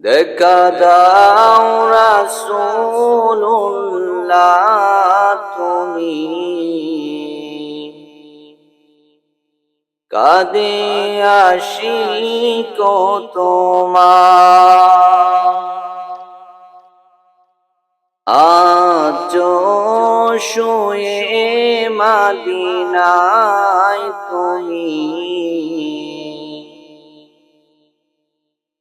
দেখা দাও রাসূলুল্লাহ তুমি। কাদে আসি কো তোমার। আজ শুয়ে মাদিনায় তুমি।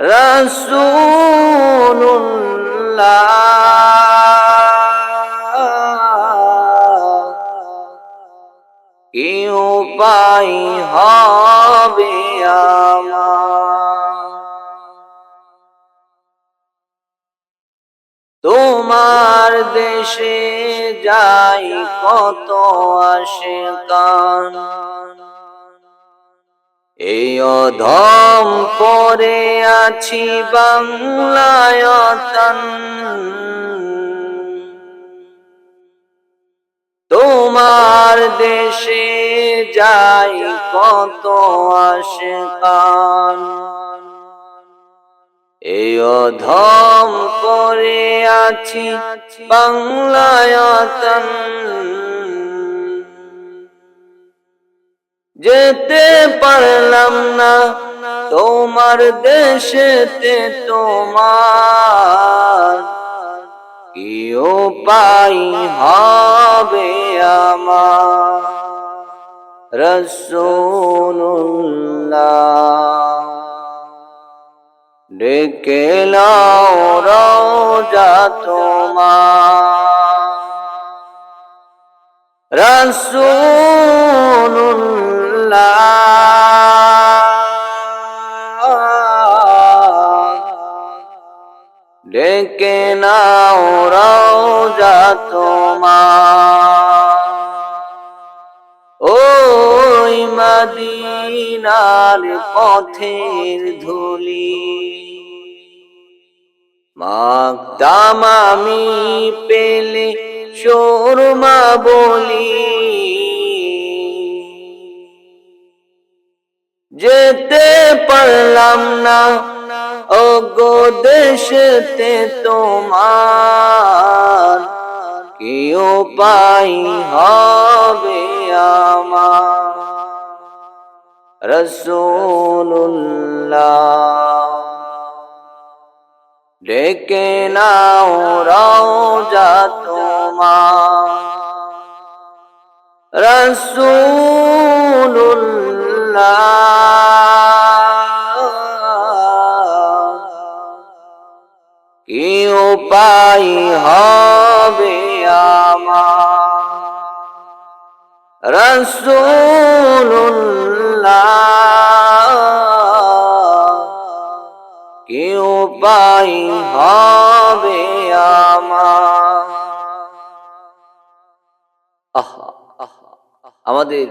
রসুল্লাহ কি উপায় হবে তোমার দেশে যাই কত আসে কান এই অধম পরে আছি বাংলায়তন তোমার দেশে যাই কত আসে কান। এই অধম করে আছি বাংলায়তন যেতে পারলাম না, তোমার দেশেতে তোমার কি উপায় হবে আমার রসুল্লাহ ডেকে লাও রোজা তোমার। রসুল্লাহ ডেকে নাও রোজা তোমার। ওই মদিনার পথের ধুলি। মাগতাম আমি পেলে শোরমা বলি। যেতে পারলাম না। ও গো দেশেতে তোমার কি উপায় হবে আমার রসুল্লাহ ডেকে নাও রওজা তোমার। রসুল্লাহ উপায় হবে আমার। রসুল্লাহ কি উপায় হবে আমার? আহা, আমাদের